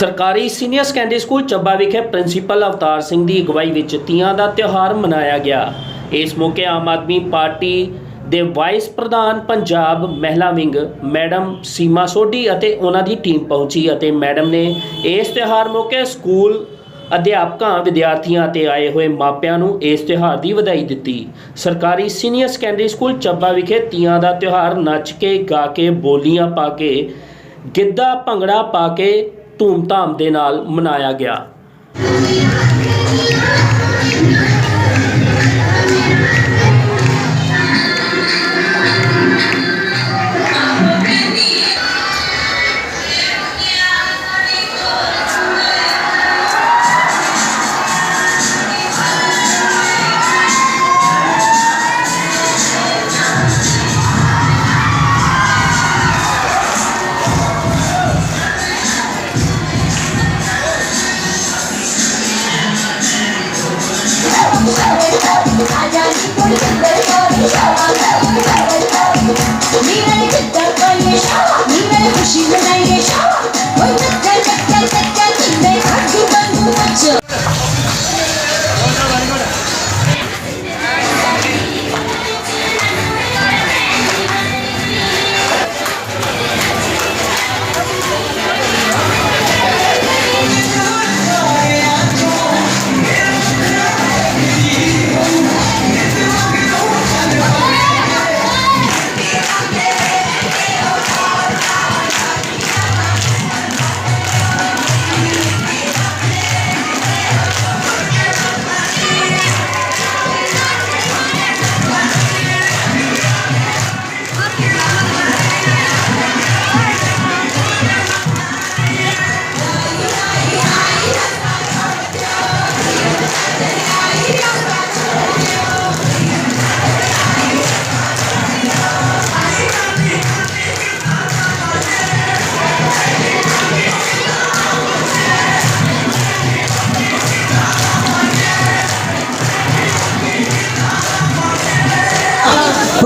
ਸਰਕਾਰੀ senior secondary school Chabba ਵਿਖੇ principal Avtar Singh ਦੀ ਅਗਵਾਈ ਵਿੱਚ ਤੀਆਂ ਦਾ ਤਿਉਹਾਰ ਮਨਾਇਆ ਗਿਆ। ਇਸ ਮੌਕੇ ਆਮ ਆਦਮੀ ਪਾਰਟੀ ਦੇ ਵਾਈਸ ਪ੍ਰਧਾਨ ਪੰਜਾਬ ਮਹਿਲਾ ਵਿੰਗ, ਮੈਡਮ ਸੀਮਾ ਸੋਢੀ ਅਤੇ ਉਹਨਾਂ ਦੀ ਟੀਮ ਪਹੁੰਚੀ ਅਤੇ ਮੈਡਮ ਨੇ ਇਸ ਤਿਉਹਾਰ ਮੌਕੇ ਸਕੂਲ ਅਧਿਆਪਕਾਂ, ਵਿਦਿਆਰਥੀਆਂ ਅਤੇ ਆਏ ਹੋਏ ਮਾਪਿਆਂ ਨੂੰ ਇਸ ਤਿਉਹਾਰ ਦੀ ਵਧਾਈ ਦਿੱਤੀ। ਸਰਕਾਰੀ ਸੀਨੀਅਰ ਸੈਕੰਡਰੀ ਸਕੂਲ ਚੱਬਾ ਵਿਖੇ ਤੀਆਂ ਦਾ ਤਿਉਹਾਰ ਨੱਚ ਕੇ, ਗਾ ਕੇ, ਬੋਲੀਆਂ ਪਾ ਕੇ, ਗਿੱਧਾ ਭੰਗੜਾ ਪਾ ਕੇ ਧੂਮਧਾਮ ਦੇ ਨਾਲ ਮਨਾਇਆ ਗਿਆ।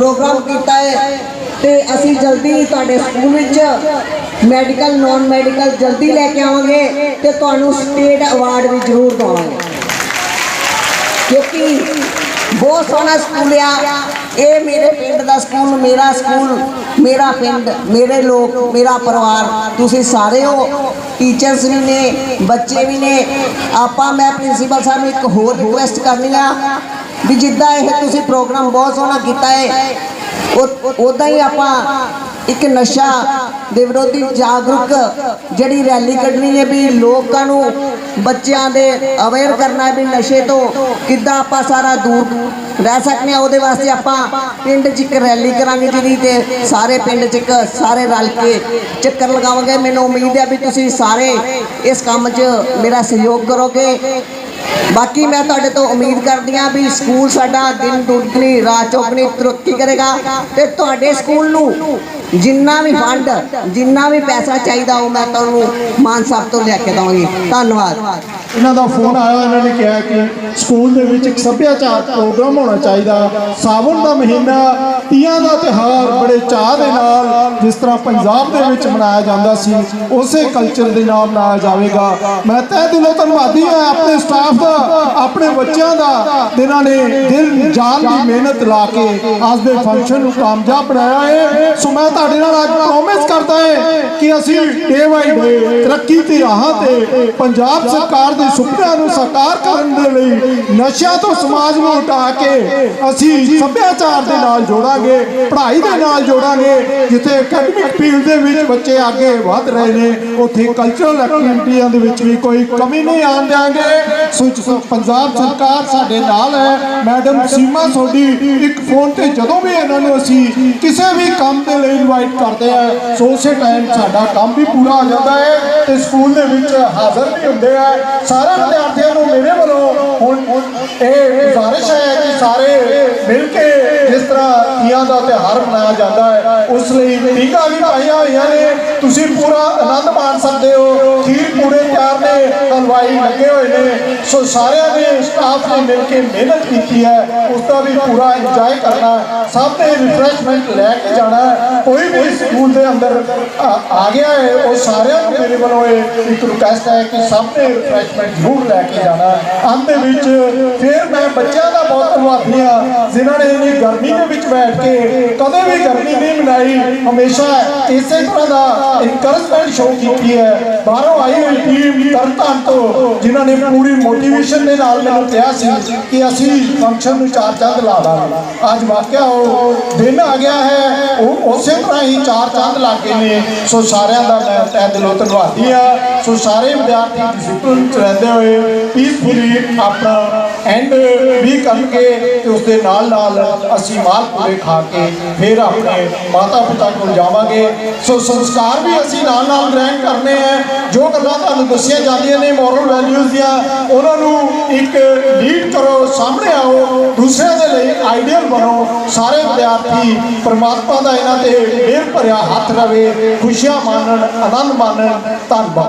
ਪ੍ਰੋਗਰਾਮ ਕੀਤਾ ਹੈ ਤੇ ਅਸੀਂ ਜਲਦੀ ਤੁਹਾਡੇ ਸਕੂਲ ਵਿੱਚ ਮੈਡੀਕਲ ਨਾਨ ਮੈਡੀਕਲ ਜਲਦੀ ਲੈ ਕੇ ਆਵਾਂਗੇ ਤੇ ਤੁਹਾਨੂੰ ਸਟੇਟ ਅਵਾਰਡ ਵੀ ਜ਼ਰੂਰ ਦਵਾਂਗੇ। ਕਿਉਂਕਿ ਬਹੁਤ ਸੋਹਣਾ ਸਕੂਲ ਆ। ਇਹ ਮੇਰੇ ਪਿੰਡ ਦਾ ਸਕੂਲ, ਮੇਰਾ ਸਕੂਲ, ਮੇਰਾ ਪਿੰਡ, ਮੇਰੇ ਲੋਕ, ਮੇਰਾ ਪਰਿਵਾਰ, ਤੁਸੀਂ ਸਾਰੇ ਹੋ। ਟੀਚਰਸ ਵੀ ਨੇ, ਬੱਚੇ ਵੀ ਨੇ। ਆਪਾਂ, ਮੈਂ ਪ੍ਰਿੰਸੀਪਲ ਸਾਹਿਬ ਨੂੰ ਇੱਕ ਹੋਰ ਰਿਕੁਐਸਟ ਕਰਨੀ ਆ। ਵੀ ਜਿੱਦਾਂ ਇਹ ਤੁਸੀਂ ਪ੍ਰੋਗਰਾਮ ਬਹੁਤ ਸੋਹਣਾ ਕੀਤਾ ਹੈ ਉਦਾਂ ਹੀ ਆਪਾਂ ਇੱਕ ਨਸ਼ਾ ਦੇ ਵਿਰੋਧੀ ਜਾਗਰੂਕ ਜਿਹੜੀ ਰੈਲੀ ਕੱਢਣੀ ਹੈ ਵੀ ਲੋਕਾਂ ਨੂੰ ਬੱਚਿਆਂ ਦੇ ਅਵੇਅਰ ਕਰਨਾ ਹੈ ਵੀ ਨਸ਼ੇ ਤੋਂ ਕਿੱਦਾਂ ਆਪਾਂ ਸਾਰਾ ਦੂਰ ਰਹਿ ਸਕਦੇ ਹਾਂ ਉਹਦੇ ਵਾਸਤੇ ਆਪਾਂ ਪਿੰਡ 'ਚ ਇੱਕ ਰੈਲੀ ਕਰਾਂਗੇ ਜਿਹਦੀ ਤੇ ਸਾਰੇ ਪਿੰਡ 'ਚ ਇੱਕ ਸਾਰੇ ਰਲ ਕੇ ਚੱਕਰ ਲਗਾਵਾਂਗੇ। ਮੈਨੂੰ ਉਮੀਦ ਹੈ ਵੀ ਤੁਸੀਂ ਸਾਰੇ ਇਸ ਕੰਮ 'ਚ ਮੇਰਾ ਸਹਿਯੋਗ ਕਰੋਗੇ। ਬਾਕੀ ਮੈਂ ਤੁਹਾਡੇ ਤੋਂ ਉਮੀਦ ਕਰਦੀ ਹਾਂ ਵੀ ਸਕੂਲ ਸਾਡਾ ਦਿਨ ਦੁਗਣੀ, ਰਾਤ ਚੌਗਣੀ ਤਰੱਕੀ ਕਰੇਗਾ ਤੇ ਤੁਹਾਡੇ ਸਕੂਲ ਨੂੰ ਜਿੰਨਾ ਵੀ ਫੰਡ ਜਿੰਨਾ ਵੀ ਪੈਸਾ ਚਾਹੀਦਾ ਉਹ ਮੈਂ ਤੁਹਾਨੂੰ ਮਾਨ ਸਾਹਿਬ ਤੋਂ ਲੈ ਕੇ ਦਵਾਂਗੀ। ਧੰਨਵਾਦ। ਇਹਨਾਂ ਦਾ ਫੋਨ ਆਇਆ ਇਹਨਾਂ ਨੇ ਕਿਹਾ ਕਿ ਸਕੂਲ ਦੇ ਵਿੱਚ ਇੱਕ ਸੱਭਿਆਚਾਰ ਪ੍ਰੋਗਰਾਮ ਹੋਣਾ ਚਾਹੀਦਾ। ਸਾਵਣ ਦਾ ਮਹੀਨਾ ਤੀਆਂ ਦਾ ਤਿਹਾਰ ਬੜੇ ਚਾਹ ਦੇ ਨਾਲ ਜਿਸ ਤਰ੍ਹਾਂ ਪੰਜਾਬ ਦੇ ਵਿੱਚ ਮਨਾਇਆ ਜਾਂਦਾ ਸੀ ਉਸੇ ਕਲਚਰ ਦੇ ਨਾਲ ਮਨਾਇਆ ਜਾਵੇਗਾ। ਮੈਂ ਤਹਿ ਦਿਲੋਂ ਧੰਨਵਾਦੀ ਹਾਂ ਆਪਣੇ ਸਟਾਫ ਦਾ ਆਪਣੇ ਬੱਚਿਆਂ ਦਾ ਜਿਨ੍ਹਾਂ ਨੇ ਦਿਲ ਜਾਨ ਦੀ ਮਿਹਨਤ ਲਾ ਕੇ ਅੱਜ ਦੇ ਫੰਕਸ਼ਨ ਨੂੰ ਕਾਮਯਾਬ ਬਣਾਇਆ ਹੈ। ਸੋ ਮੈਂ ਤੁਹਾਡੇ ਨਾਲ ਅੱਜ ਪ੍ਰੋਮਿਸ ਕਰਦਾ ਹੈ ਕਿ ਅਸੀਂ ਡੇ ਬਾਈ ਡੇ ਤਰੱਕੀ ਦੀ ਰਾਹਾਂ ਤੇ ਪੰਜਾਬ ਸਰਕਾਰ ਦੇ ਸੁਪਨਿਆਂ ਨੂੰ ਸਾਕਾਰ ਕਰਨ ਨਸ਼ਿਆਂ ਤੋਂ ਸਮਾਜ ਨੂੰ ਹਟਾ ਕੇ ਅਸੀਂ ਸੱਭਿਆਚਾਰ ਦੇ ਨਾਲ ਜੋੜਾਂਗੇ, ਪੜ੍ਹਾਈ ਦੇ ਨਾਲ ਜੋੜਾਂਗੇ, ਜਿੱਥੇ ਅਕੈਡਮਿਕ ਫੀਲਡ ਦੇ ਵਿੱਚ ਬੱਚੇ ਅੱਗੇ ਵਧ ਰਹੇ ਨੇ, ਉੱਥੇ ਕਲਚਰਲ ਐਕਟੀਵਿਟੀਆਂ ਦੇ ਵਿੱਚ ਵੀ ਕੋਈ ਕਮੀ ਨਹੀਂ ਆਉਣ ਦਿਆਂਗੇ। ਸੋ ਪੰਜਾਬ ਸਰਕਾਰ ਸਾਡੇ ਨਾਲ ਹੈ। ਮੈਡਮ ਸੀਮਾ ਸੋਢੀ ਇੱਕ ਫੋਨ ਤੇ ਜਦੋਂ ਵੀ ਇਹਨਾਂ ਨੂੰ ਅਸੀਂ ਕਿਸੇ ਵੀ ਕੰਮ ਦੇ ਲਈ ਇਨਵਾਈਟ ਕਰਦੇ ਆ, ਸੋ ਉਸੇ ਟਾਈਮ ਸਾਡਾ ਕੰਮ ਵੀ ਪੂਰਾ ਹੋ ਜਾਂਦਾ ਹੈ ਤੇ ਸਕੂਲ ਦੇ ਵਿੱਚ ਹਾਜ਼ਰ ਵੀ ਹੁੰਦੇ ਆ। ਸਾਰੇ ਵਿਦਿਆਰਥੀਆਂ ਨੂੰ ਮੇਰੇ ਵੱਲੋਂ ਹੁਣ ਇਹ ਗੁਜ਼ਾਰਿਸ਼ ਹੈ ਕਿ ਸਾਰੇ ਮਿਲ ਕੇ ਜਿਸ ਤਰ੍ਹਾਂ ਤੀਆਂ ਦਾ ਤਿਉਹਾਰ ਮਨਾਇਆ ਜਾਂਦਾ ਹੈ। ਉਸ ਲਈ ਟੀਕਾ ਵੀ ਪਾਈਆਂ ਹੋਈਆਂ ਨੇ। ਤੁਸੀਂ ਪੂਰਾ ਆਨੰਦ ਮਾਣ ਸਕਦੇ ਹੋ। ਖੀਰ ਪੂਰੇ ਤਿਆਰ ਨੇ, ਹਲਵਾਈ ਲੱਗੇ ਹੋਏ ਨੇ। ਸੋ ਸਾਰਿਆਂ ਨੇ ਸਟਾਫ ਨੇ ਮਿਲ ਕੇ ਮਿਹਨਤ ਕੀਤੀ ਹੈ। ਉਸ ਦਾ ਵੀ ਪੂਰਾ ਇੰਜੋਏ ਕਰਨਾ ਸਭ ਨੇ ਰਿਫਰੈਸ਼ਮੈਂਟ ਲੈ ਕੇ ਜਾਣਾ ਕੋਈ ਵੀ ਸਕੂਲ ਦੇ ਅੰਦਰ ਆ ਗਿਆ ਹੈ, ਉਹ ਸਾਰਿਆਂ ਨੂੰ ਮੇਰੇ ਵੱਲੋਂ ਇਹ ਇੱਕ ਰਿਕੁਐਸਟ ਹੈ ਕਿ ਸਭ ਨੇ ਰਿਫਰੈਸ਼ਮੈਂਟ ਜ਼ਰੂਰ ਲੈ ਕੇ ਜਾਣਾ ਅੰਤ ਵਿੱਚ ਫਿਰ ਮੈਂ ਬੱਚਿਆਂ ਦਾ ਬਹੁਤ ਧੰਨਵਾਦੀ ਹਾਂ, ਜਿਨ੍ਹਾਂ ਨੇ ਇੰਨੀ ਗਰਮੀ ਦੇ ਵਿੱਚ ਬੈਠ ਕੇ ਕਦੇ ਵੀ ਗਰਮੀ ਨਹੀਂ ਮਨਾਈ, ਹਮੇਸ਼ਾ ਇਸੇ ਤਰ੍ਹਾਂ ਦਾ ਇਨਕਰੇਜਮੈਂਟ ਸ਼ੋਅ ਕੀਤੀ ਹੈ। ਬਾਹਰੋਂ ਆਈ ਹੋਈ ਟੀਮ ਤਰਨਤਾਰਨ ਤੋਂ, ਜਿਨ੍ਹਾਂ ਨੇ ਪੂਰੀ ਮੋਟੀਵੇਸ਼ਨ ਦੇ ਨਾਲ ਮੈਨੂੰ ਕਿਹਾ ਸੀ ਕਿ ਅਸੀਂ ਫੰਕਸ਼ਨ ਨੂੰ ਚਾਰ ਚੰਦ ਲਾ ਦਾਂਗੇ। ਅੱਜ ਵਾਕਿਆ ਉਹ ਦਿਨ ਆ ਗਿਆ ਹੈ, ਉਹ ਉਸੇ ਤਰ੍ਹਾਂ ਹੀ ਚਾਰ ਚੰਦ ਲੱਗ ਗਏ ਨੇ ਸੋ ਸਾਰਿਆਂ ਦਾ ਮੈਂ ਤਹਿ ਦਿਲੋਂ ਧੰਨਵਾਦੀ ਆ ਸੋ ਸਾਰੇ ਵਿਦਿਆਰਥੀ ਡਿਸਪਲਿਨ ਚ ਰਹਿੰਦੇ ਹੋਏ ਪੀਸਫੁਲੀ ਆਪਣਾ ਐਂਡ ਵੀ ਕਰਕੇ ਤੇ ਉਸ ਦੇ ਨਾਲ ਨਾਲ ਅਸੀਂ ਮਾਲਪੂਰੇ ਖਾ ਕੇ ਫਿਰ ਆਪਣੇ ਮਾਤਾ ਪਿਤਾ ਕੋਲ ਜਾਵਾਂਗੇ। ਸੋ ਸੰਸਕਾਰ ਵੀ ਅਸੀਂ ਨਾਲ ਨਾਲ ਗ੍ਰਹਿਣ ਕਰਨੇ ਆ। ਜੋ ਗੱਲਾਂ ਤੁਹਾਨੂੰ ਦੱਸੀਆਂ ਜਾਂਦੀਆਂ ਨੇ ਮੋਰਲ ਵੈਲਿਊਜ਼ ਦੀਆਂ, ਉਹਨਾਂ ਨੂੰ ਇੱਕ ਲੀਡ ਕਰੋ ਸਾਹਮਣੇ ਆਓ ਦੂਸਰਿਆਂ ਦੇ ਲਈ ਆਈਡੀਅਲ ਬਣੋ। ਸਾਰੇ ਵਿਦਿਆਰਥੀ ਪ੍ਰਮਾਤਮਾ ਦਾ ਇਹਨਾਂ ਤੇ ਮਿਹਰ ਭਰਿਆ ਹੱਥ ਰਵੇ। ਖੁਸ਼ੀਆਂ ਮਾਣਨ, ਆਨੰਦ ਮਾਣਨ। ਧੰਨਵਾਦ।